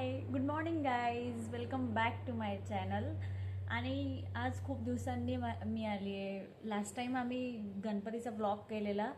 Hi good morning guys welcome back to my channel आणि आज खूप दिवसांनी मा- मी आली आहे. लास्ट टाईम आम्ही गणपतीचा ब्लॉग केलेला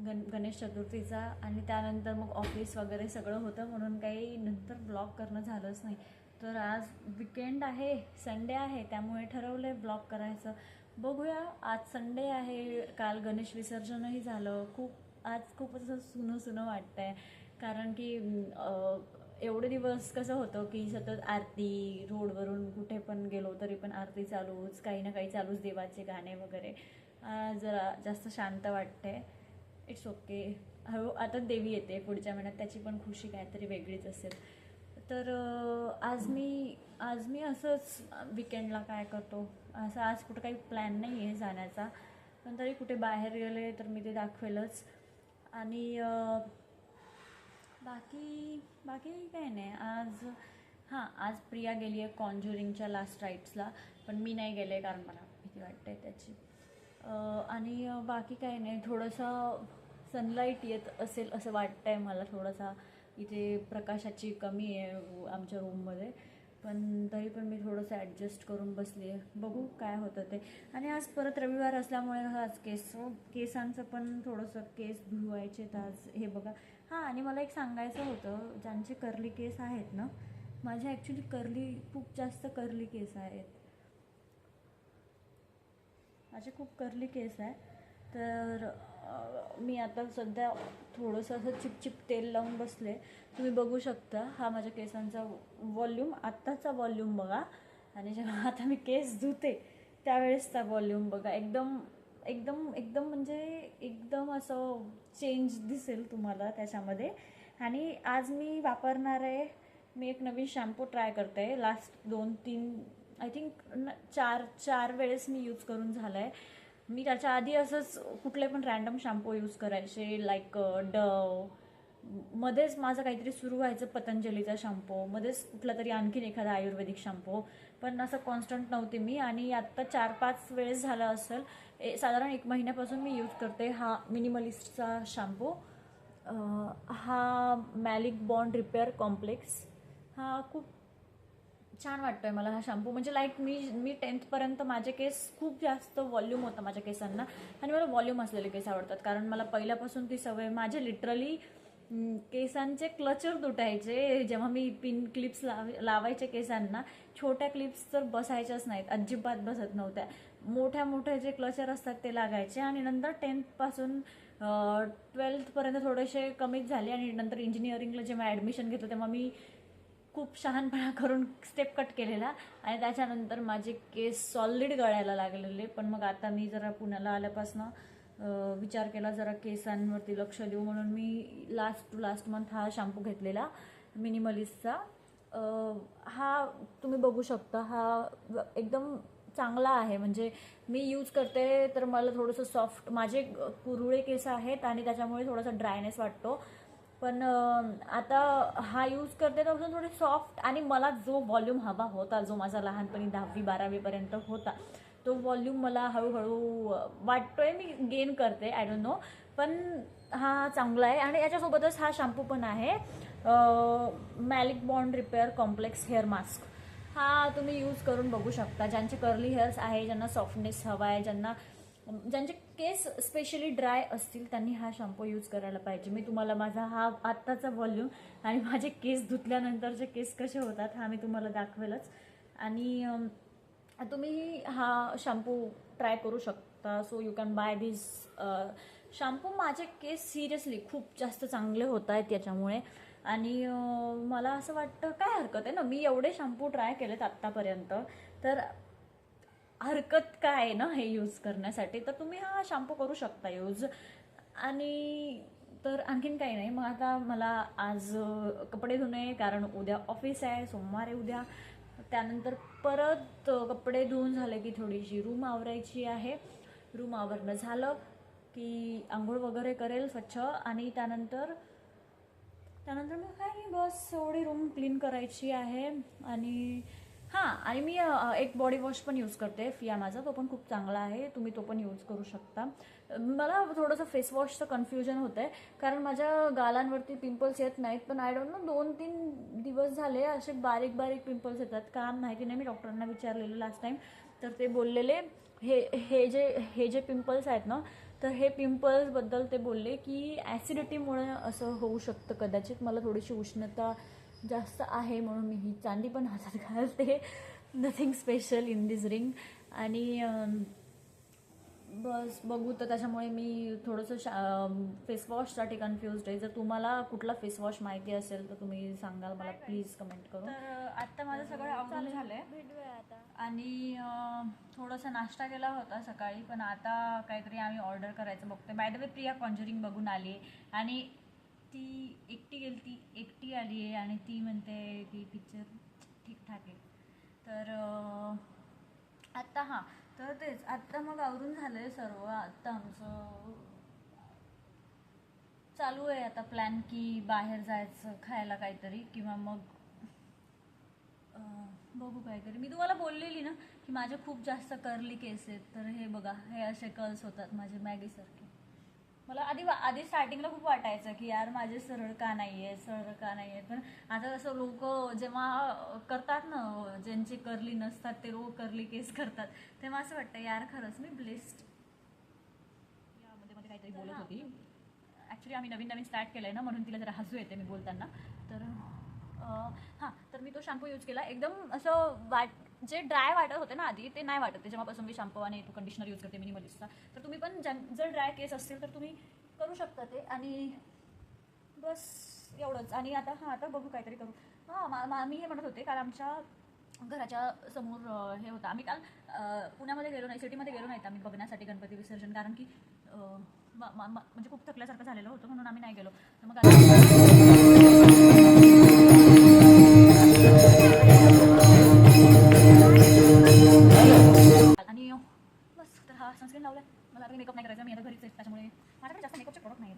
गण गणेश चतुर्थीचा. आणि त्यानंतर मग ऑफिस वगैरे सगळं होतं म्हणून काही नंतर ब्लॉग करणं झालंच नाही. तर आज विकेंड आहे संडे आहे त्यामुळे ठरवलं आहे ब्लॉग करायचं. बघूया आज संडे आहे काल गणेश विसर्जनही झालं. खूप आज खूप असं सुनं सुनं वाटतंय. कारण की एवढे दिवस कसं होतं की सतत आरती रोडवरून कुठे पण गेलो तरी पण आरती चालूच काही ना काही चालूच देवाचे गाणे वगैरे. जरा जास्त शांत वाटते इट्स ओके हळू आता देवी येते पुढच्या महिन्यात त्याची पण खुशी काहीतरी वेगळीच असेल. तर आज मी आज मी असंच विकेंडला काय करतो? असं आज कुठं काही प्लॅन नाही आहे जाण्याचा. पण तरी कुठे बाहेर गेले तर मी ते दाखवेलच. आणि बाकी बाकी काय नाही. आज हां आज प्रिया गेली आहे कॉन्ज्युरिंगच्या लास्ट राईट्सला पण मी नाही गेले कारण मला भीती वाटते त्याची. आणि बाकी काय नाही. थोडंसं सनलाईट येत असेल असं वाटतं आहे मला. थोडासा इथे प्रकाशाची कमी आहे आमच्या रूममध्ये पण तरी पण मी थोडंसं ॲडजस्ट करून बसली आहे. बघू काय होतं ते. आणि आज परत रविवार असल्यामुळे आज केस केसांचं पण थोडंसं केस धुवायचे तर आज. हे बघा हां आणि मला एक सांगायचं होतं ज्यांचे कर्ली केस आहेत ना माझे ॲक्च्युली कर्ली खूप जास्त कर्ली केस आहेत. माझे खूप कर्ली केस आहे. तर मी आता सध्या थोडंसं असं चिपचिप तेल लावून बसले. तुम्ही बघू शकता हा माझ्या केसांचा वॉल्यूम आत्ताचा वॉल्यूम बघा. आणि जेव्हा आता मी केस धुते त्यावेळेसचा वॉल्यूम बघा. एकदम एकदम एकदम म्हणजे एकदम असं चेंज दिसेल तुम्हाला त्याच्यामध्ये. आणि आज मी वापरणार आहे मी एक नवीन शॅम्पू ट्राय करते. लास्ट दोन तीन आय थिंक चार चार वेळेस मी यूज करून झालं आहे मी त्याच्या आधी असंच कुठले पण रॅन्डम शॅम्पू यूज करायचे लाईक डव मध्येच माझं काहीतरी सुरू व्हायचं पतंजलीचा शॅम्पू मध्येच कुठला तरी आणखीन एखादा आयुर्वेदिक शॅम्पू पण असं कॉन्स्टंट नव्हते मी आणि आत्ता चार पाच वेळेस झालं असेल ए साधारण एक महिन्यापासून मी यूज करते हा मिनिमलिस्टचा शॅम्पू हा मॅलिक बॉन्ड रिपेअर कॉम्प्लेक्स हा खूप छान वाटतोय मला हा शॅम्पू म्हणजे लाईक मी मी टेन्थपर्यंत माझे केस खूप जास्त वॉल्यूम होता माझ्या केसांना. आणि मला वॉल्यूम असलेले केस आवडतात. कारण मला पहिल्यापासून ती सवय माझे लिटरली केसांचे क्लचर तुटायचे. जेव्हा मी पिन क्लिप्स लाव लावायचे केसांना छोट्या क्लिप्स तर बसायच्याच नाहीत. अजिबात बसत नव्हत्या. मोठ्या मोठ्या जे क्लचर असतात ते लागायचे आणि नंतर टेन्थपासून ट्वेल्थपर्यंत थोडेसे कमीच झाले आणि नंतर इंजिनिअरिंगला जेव्हा ॲडमिशन घेतलं तेव्हा मी खूप शहाणपणा करून स्टेप कट केलेला आणि त्याच्यानंतर माझे केस सॉलिड गळायला लागलेले. पण मग आता मी जरा पुण्याला आल्यापासून विचार केला जरा केसांवरती लक्ष देऊ म्हणून मी लास्ट टू लास्ट मंथ हा शॅम्पू घेतलेला मिनिमलिस्टचा हा तुम्ही बघू शकता हा एकदम चांगला आहे. म्हणजे मी यूज करते तर मला थोडंसं सॉफ्ट माझे कुरुळे केस आहेत आणि त्याच्यामुळे थोडासा ड्रायनेस वाटतो. पण आता हा यूज करते तर थोडे सॉफ्ट आणि मला जो व्हॉल्यूम हवा होता जो माझा लहानपणी दहावी बारावीपर्यंत होता तो व्हॉल्यूम मला हळूहळू वाटतो वाटतोय मी गेन करते आय डोंट नो पण हा चांगला आहे. आणि याच्यासोबतच हा शॅम्पू पण आहे. Malic bond repair complex hair mask हा तुम्ही यूज करून बघू शकता. ज्यांचे कर्ली हेअर्स आहे ज्यांना सॉफ्टनेस हवा आहे ज्यांना ज्यांचे केस स्पेशली ड्राय असतील त्यांनी हा शॅम्पू यूज करायला पाहिजे. मी तुम्हाला माझा हा आत्ताचा व्हॉल्यूम आणि माझे केस धुतल्यानंतरचे केस कसे होतात हा मी तुम्हाला दाखवेलच. आणि तुम्ही हा शॅम्पू ट्राय करू शकता. So you can buy this shampoo माझे केस सिरियसली खूप जास्त चांगले होत आहेत त्याच्यामुळे. आणि मला असं वाटतं काय हरकत आहे ना? मी एवढे शॅम्पू ट्राय केलेत आत्तापर्यंत. तर हरकत काय आहे ना हे यूज करण्यासाठी? तर तुम्ही हा शॅम्पू करू शकता यूज आणि तर आणखीन काही नाही. मग आता मला आज कपडे धुणे कारण उद्या ऑफिस आहे. सोमवार आहे उद्या. त्यानंतर परत कपडे धुवून झाले की थोडीशी रूम आवरायची आहे. रूम आवरणं झालं की आंघोळ वगैरे करेल स्वच्छ आणि त्यानंतर त्यानंतर मग काय नाही बस एवढी रूम क्लीन करायची आहे. आणि हां आणि मी एक बॉडी वॉश पण यूज करते फिया माझा. तो पण खूप चांगला आहे. तुम्ही तो पण यूज करू शकता. मला थोडंसं फेस वॉशचं कन्फ्युजन होतं आहे कारण माझ्या गालांवरती पिंपल्स येत नाहीत. पण आय डोंट नो दोन तीन दिवस झाले असे बारीक बारीक पिंपल्स येतात का माहिती नाही मी डॉक्टरांना विचारलेलं लास्ट टाईम तर ते बोललेले हे हे जे हे जे पिंपल्स आहेत ना तर हे पिंपल्सबद्दल ते बोलले की ॲसिडिटीमुळे असं होऊ शकतं कदाचित. मला थोडीशी उष्णता जास्त आहे म्हणून मी ही चांदी पण हातात घालते. Nothing special in this ring आणि बस बघू तर त्याच्यामुळे मी थोडंसं शा फेसवॉशसाठी कन्फ्युज्ड आहे. जर तुम्हाला कुठला फेसवॉश माहिती असेल तर तुम्ही सांगाल मला. प्लीज कमेंट करून. तर आत्ता माझं सगळं आवडून झालंय. भेटूया आता. आणि थोडासा नाश्ता केला होता सकाळी पण आता काहीतरी आम्ही ऑर्डर करायचं बघतोय. By the way Priya conjuring बघून आली आणि ती एकटी गेली ती एकटी आली आहे आणि ती म्हणते की पिक्चर ठीकठाक आहे. तर आत्ता हां तर तेच आत्ता मग आवरून झालं आहे सर्व आत्ता आमचं चालू आहे आता प्लॅन की बाहेर जायचं खायला काहीतरी किंवा मग बघू काहीतरी. मी तुम्हाला बोललेली ना की माझे खूप जास्त कर्ली केस आहेत तर हे बघा हे असे कर्ल्स होतात माझे मॅगीसारखे मला आधी आधी स्टार्टिंगला खूप वाटायचं की यार माझे सरळ का नाही आहे सरळ का नाही आहे पण आता असं लोक जेव्हा करतात ना ज्यांचे कर्ली नसतात ते रोग कर्ली केस करतात तेव्हा असं वाटतं यार खरंच मी ब्लेस्ड यामध्ये मध्ये काहीतरी बोलत होती. ॲक्च्युली आम्ही नवीन नवीन स्टार्ट केलं आहे ना म्हणून तिला जरा हसू येते मी बोलताना. तर हां तर मी तो शॅम्पू यूज केला. एकदम असं वाट जे ड्राय वाटत होते ना आधी ते नाही वाटत. ते जेव्हापासून मी शॅम्पू आणि तो कंडिशनर यूज करते मिनिमलिस्टचा तर तुम्ही पण जर ड्राय केस असतील तर तुम्ही करू शकता ते. आणि बस एवढंच. आणि आता हां आता बघू काहीतरी करू. हां मा मा- मी हे म्हणत होते काल आमच्या घराच्या समोर हे होतं. आम्ही काल पुण्यामध्ये गेलो नाही सिटीमध्ये गेलो नाहीत आम्ही बघण्यासाठी गणपती विसर्जन कारण की म्हणजे खूप थकल्यासारखं झालेलं होतं म्हणून आम्ही नाही गेलो. तर मग मेकअप नाही करायचा मी आता घरीच आहे त्याच्यामुळे माझ्याकडे जास्त मेकअपचे प्रोडक्ट नाही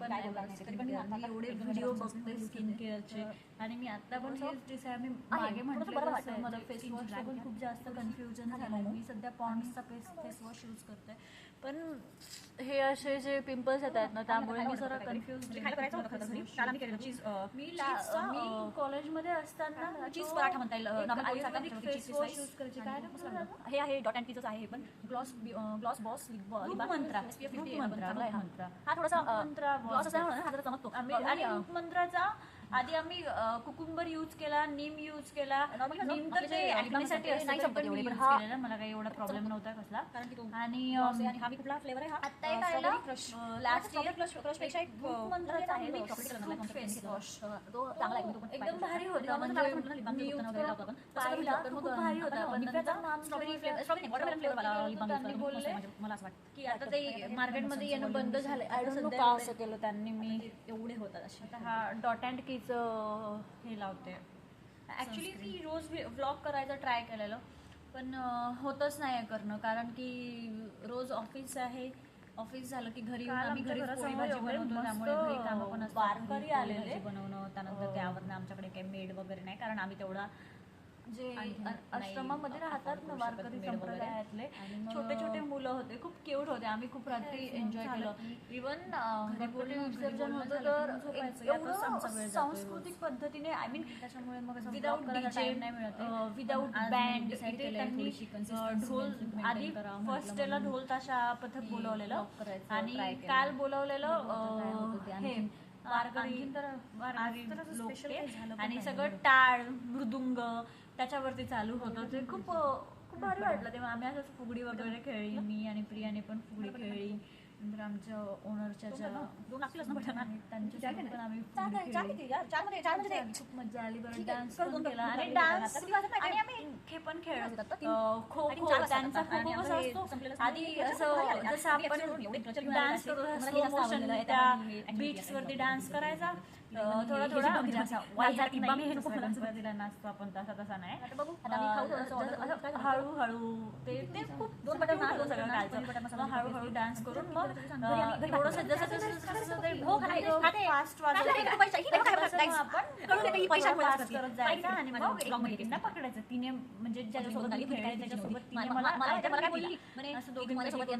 तरी पण मी आता एवढे व्हिडिओ बघते स्किन केअरचे आणि मी आता पण आहे, मागे म्हटलं बरं तसं वाटतंय. मला जे फेस skin वॉशचं dry पण. खूप जास्त कन्फ्युजन झालं मी सध्या पॉन्ड्सचा फेस फेस वॉश यूज करते. पण हे असे जे पिंपल्स येत आहेत ना त्यामुळे मी जरा कन्फ्युज म्हणजे आम्ही मी कॉलेजमध्ये असताना चीज पराठा म्हणता येईल, एक normal पोळी सारखा आयुर्वेदिक त्याच्यावरती face cheese wash slice. Use करायची. काय. हे आहे डॉट अँड टीचंच आहे पण ग्लॉस ग्लॉस बॉस मंत्रा. मंत्रा, हा. थोडासा मंत्रा ग्लॉस असल्यामुळे हा. जरा चमकतो. आम्ही आणि मंत्राचा आधी आम्ही कुकुंबर यूज केला नीम यूज केला Normally कसं, नीम तर आपले ते जे acne-साठी alibangs असतं, नाही तरी संपत पण मी एवढे, पण use हा- केलेला. मला काही एवढा प्रॉब्लेम नव्हता कसला कारण की तो आणि अं, हा मी कुठला फ्लेवर आहे हा एक क्रश लास्ट crush crush पेक्षा एक रूप अं, मंत्राचा आहे मी gloss. chocolate color ला खूप concept face घेतला. wash. अं, तो चांगला आहे मी तो पण एकदम भारी होता म्हणजे म्हणजे म्हटलं ना मी lip balm use वगैरे लावतो आपण. करून तसं पाहिला लावतो. तर मग खूप भारी होता आता पण निफ्याचा नंतर नाम strawberry flavor- strawberry नाही, watermelon flavor वाला lip balm use त्यांनी करा. बोलले मस्त मला असं वाटतं की आता ते मार्केटमध्ये येणं बंद झालं आय डोंट नो सध्या का एवढे- असं केलं त्यांनी मी एवढे होतात असे आता हा डॉट अँड कीचं हे लावते ॲक्च्युली मी रोज व्लॉग करायचं ट्राय केलेलं. पण होतच नाही आहे करणं. कारण की रोज ऑफिस आहे. ऑफिस झालं की घरी आम्ही घरी भाजी बनवतो. त्यामुळे घरी कामं पण वारकरी आलेले. बनवणं त्यानंतर त्यावरनं आमच्याकडे काही मेड वगैरे नाही. कारण आम्ही तेवढा जे आश्रमामध्ये राहतात ना वारकरी. संप्रदायातले छोटे छोटे मुलं होते खूप क्यूट होते आम्ही खूप रात्री एन्जॉय केलं इवन घरी विसर्जन होतं तर एवढं सांस्कृतिक पद्धतीने आय मीन त्याच्यामुळे मग करायला डीजे मी बँड त्यांनी ढोल आधी फर्स्ट डेला ढोल ताशा पथक बोलवलेलं आणि केलं. बोलवलेलं हे. वारकरी आणि सगळं. टाळ मृदुंग त्याच्यावरती चालू होतं. ते खूप खूप भारी वाटलं. तेव्हा आम्ही असंच फुगडी वगैरे खेळली. मी आणि प्रियाने पण फुगडी खेळली. नंतर आमच्या ओनरच्या ज्या दोन लागतीलच ना बटन आणि त्यांच्यासोबत पण आम्ही चार फुगडी काय- चार खेळली. किती यार? चार मध्ये- चारमध्ये. ते- खूप मजा आली. बरं डान्स पण केला. आणि डान्स आणि आम्ही हे पण खेळत खो खो त्यांचा. खो खो कसा असतो. आधी असं जसं आपण डान्स. करतो मोशन त्या डान्स. करायचा. थोडा थोडा गणपतीला नाचतो आपण तसा तसा नाही. हळूहळू ते ते खूप दोन cute नाचतो सगळं मग हळूहळू डान्स करून मग थोडंसं. जसं आपण पकडायचं. तिने म्हणजे ज्याच्यासोबत त्याच्यासोबत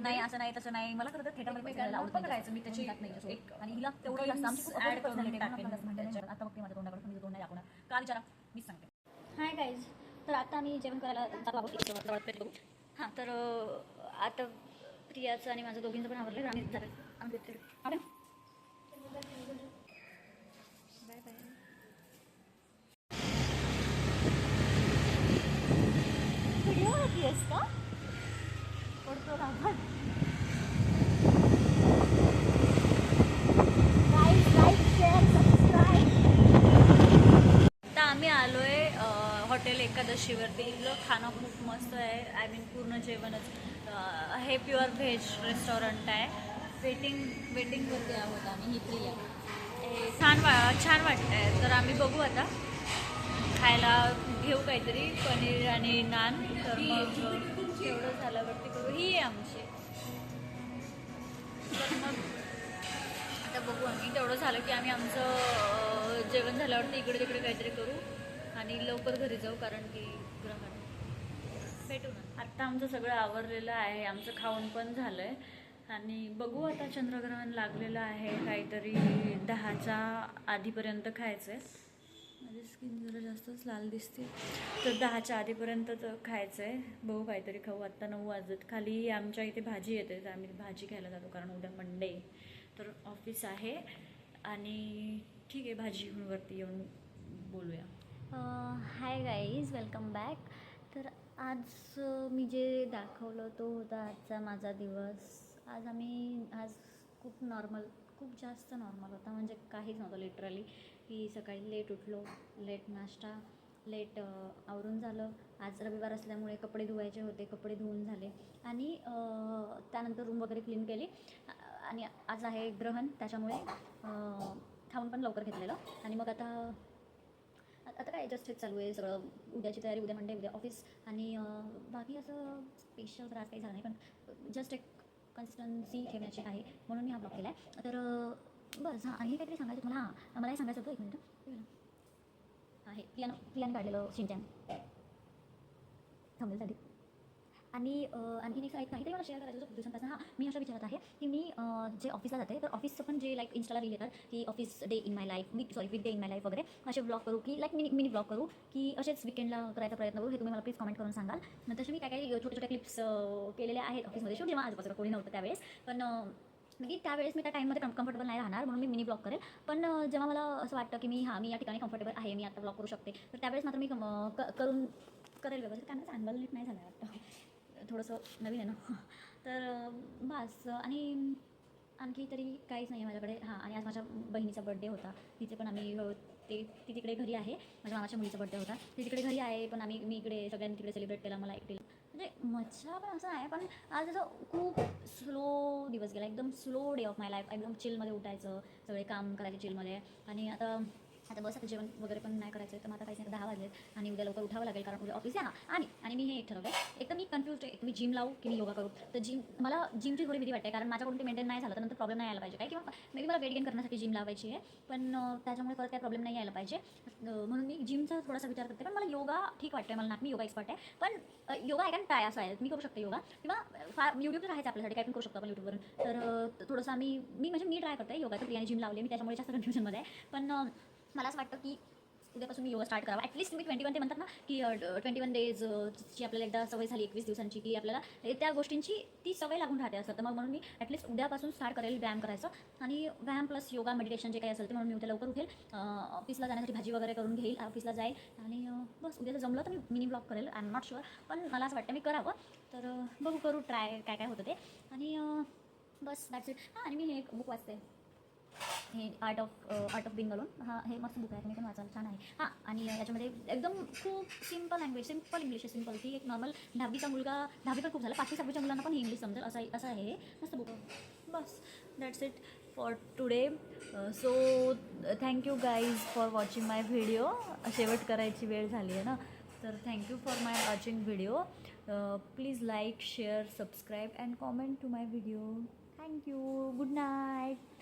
नाही, असं नाही, तसं नाही. मला खरं तर theater मध्ये एकमेकांना आवडत नाही. पकडायचं मी त्याची आणि हिला तेवढं जास्त आता बघते माझ्या तोंडाकडे तोंड नाही दाखवणार. का विचारा? मीच सांगते. हाय गाईज तर आता आम्ही जेवण करायला जातो आहोत बघू हां तर आता प्रियाचं आणि माझं दोघींचं पण आवडलं आम्ही जातो आम्ही बाय बाय व्हिडिओ होती आहेस का? पडतो का आपण लाईक लाईक शेअर सबस्क्राईब आता आम्ही आलोय अं, हॉटेल एकादशीवरती. इथलं खाणं खूप मस्त आहे. आय मीन पूर्ण जेवणच. हे प्युअर व्हेज रेस्टॉरंट आहे. वेटिंग वेटिंगवरती आहोत आम्ही ही प्रिया. छान वा छान वाटतंय. तर आम्ही बघू आता. खायला घेऊ काहीतरी पनीर आणि नान. तर मग तेवढं झाल्यावरती करू. ही आहे आमची. तर मग आता बघू आम्ही. तेवढं झालं की आम्ही आमचं जेवण झाल्यावरती इकडे तिकडे काहीतरी करू. आणि लवकर घरी जाऊ कारण की ग्रहण भेटू ना. आत्ता आमचं सगळं आवरलेलं आहे. आमचं खाऊन पण झालं आहे आणि बघू आता चंद्रग्रहण लागलेलं आहे. काहीतरी दहाच्या आधीपर्यंत खायचं आहे माझी स्किन जरा जास्तच लाल दिसते. तर दहाच्या आधीपर्यंत तर खायचं आहे बघू काहीतरी खाऊ. आत्ता नऊ वाजत. खाली आमच्या इथे भाजी येते. तर आम्ही भाजी खायला जातो कारण उद्या मंडे. तर ऑफिस आहे. आणि ठीक आहे. भाजी घेऊन वरती येऊन बोलूया. हाय गाईज वेलकम बॅक तर आज मी जे दाखवलं तो होता आजचा माझा दिवस आज आम्ही आज खूप नॉर्मल खूप जास्त नॉर्मल होता. म्हणजे काहीच नव्हतं लिटरली की सकाळी लेट उठलो लेट नाश्ता लेट आवरून झालं. आज रविवार असल्यामुळे कपडे धुवायचे होते कपडे धुवून झाले. आणि त्यानंतर रूम वगैरे क्लीन केली. आणि आज आहे ग्रहण त्याच्यामुळे थांबून खाऊन पण लवकर घेतलेलं. आणि मग आता आता काय जस्ट हेच चालू आहे? सगळं उद्याची तयारी उद्या म्हणते उद्या ऑफिस आणि बाकी असं स्पेशल त्रास काही झालं नाही पण जस्ट एक कन्सिस्टन्सी ठेवण्याची आहे म्हणून मी हा ब्लॉग केला आहे तर बरं बस हां आणि काहीतरी सांगायचं तुम्हाला हां मला हे सांगायचं होतं एक मिनटं. आहे. प्रियानं प्रियाने काढलेलं शिंचॅन थांबेलसाठी आणि आणखी एक काही- काहीतरी मला शेअर करायचं खूप दिवसांपासून हां मी असं विचारत आहे की मी जे ऑफिसला जाते तर ऑफिसचं पण जे लाईक इंस्टाला रील येतात की office day in my life week sorry week day in my life वगैरे असे ब्लॉग करू की लाईक मिनी मिनी ब्लॉग करू की असेच विकेंडला करायचा प्रयत्न करू हे तुम्ही मला प्लीज कमेंट करून सांगाल. नंतर तसे मी काय काही छोटे छोटे क्लिप्स केलेल्या आहेत ऑफिसमध्ये शूट जेव्हा आजपासून कोणी नव्हतं त्यावेळेस. पण अं, की त्यावेळेस मी त्या टाईममध्ये कम कम्फर्टेबल नाही राहणार म्हणून मी मिनी ब्लॉग करेल. पण जेव्हा मला असं वाटतं की मी हां मी या ठिकाणी कम्फर्टेबल आहे मी आता ब्लॉग करू शकते तर त्यावेळेस मात्र मी क- करून करेल व्यवस्थित. कारण चांगलं नीट नाही झालं वाटतं. थोडंसं नवीन आहे ना. तर बास बस. आणि आणखी तरी काहीच नाही आहे माझ्याकडे. हां आणि आज माझ्या बहिणीचा बड्डे होता. तिचे पण आम्ही ते ती तिकडे घरी आहे. माझ्या मामाच्या मुलीचा बड्डे होता. ती तिकडे घरी आहे पण आम्ही मी इकडे सगळ्यांनी तिकडे सेलिब्रेट केला मला एकटीला. म्हणजे मच्छा पण असं आहे पण आज असं खूप स्लो दिवस गेला. एकदम slow day of my life एकदम चिलमध्ये उठायचं सगळे काम करायचे चिलमध्ये आणि आता आता बस आता जेवण वगैरे पण नाही करायचं तर मग आता काहीच नाही दहा वाजले आणि उद्या लवकर उठावं लागेल कारण उद्या ऑफिस आहे ना. आणि आणि मी हे ठरवलं एक तर मी कन्फ्युज आहे की मी जिम लावू की मी योगा करू? तर जिम मला जिमची थोडी भीती वाटते कारण माझ्याकडून ते मेंटेन नाही झालं तर नंतर प्रॉब्लेम नाही आला पाहिजे. काय? किंवा मे बी मला वेट गेन करण्यासाठी जिम लावायची आहे पण त्याच्यामुळे परत काय प्रॉब्लेम नाही यायला पाहिजे. म्हणून मी जिमचा थोडासा विचार करते पण मला योगा ठीक वाटते मला ना मी योगा एक्सपर्ट आहे. पण योगा आय कॅन ट्राय असं आहे मी करू शकते योगा किंवा फार यूट्यूबवर राहायचं आपल्यासाठी काय पण करू शकतो आपण यूट्यूबवरून तर थोडंसं आम्ही मी म्हणजे मी ट्राय करते योगाचं प्रियाने जिम लावली मी त्याच्यामुळे जास्त कन्फ्युजनमध्ये आहे. पण मला असं वाटतं की उद्यापासून मी योगा स्टार्ट करावा. ॲटलिस्ट तुम्ही ट्वेंटी वन ते म्हणतात ना की ट्वेंटी वन डेजची आपल्याला एकदा सवय झाली एकवीस दिवसांची की आपल्याला त्या गोष्टींची ती सवय लागून राहते असं. तर मग म्हणून मी ॲटलीस्ट उद्यापासून स्टार्ट करेल व्यायाम करायचं. आणि व्यायाम प्लस योगा मेडिटेशन जे काही असेल ते म्हणून मी उद्या लवकर उठेल. ऑफिसला जाण्यासाठी भाजी वगैरे करून घेईल ऑफिसला जाईल. आणि बस उद्याचं जमलं तर मी मिनी ब्लॉग करेल. आय एम नॉट शुअर पण मला असं वाटतं मी करावं. तर बघू करू ट्राय काय काय होतं ते. आणि बस दॅट्स इट हां आणि मी हे एक बुक वाचते. हे art of art of being alone हा हे मस्त बुक आहे तुम्ही पण वाचाल छान आहे. हां आणि याच्यामध्ये एकदम खूप सिंपल लँग्वेज सिंपल इंग्लिश आहे सिंपल ती एक नॉर्मल दहावीचा मुलगा दहावी पण खूप झाला पाचवी सहावीच्या मुलांना पण इंग्लिश समजेल असं असं आहे. हे मस्त book bus that's it for today so thank you guys for watching my video शेवट करायची वेळ झाली आहे ना? तर thank you for my watching video please like share subscribe and comment to my video thank you good night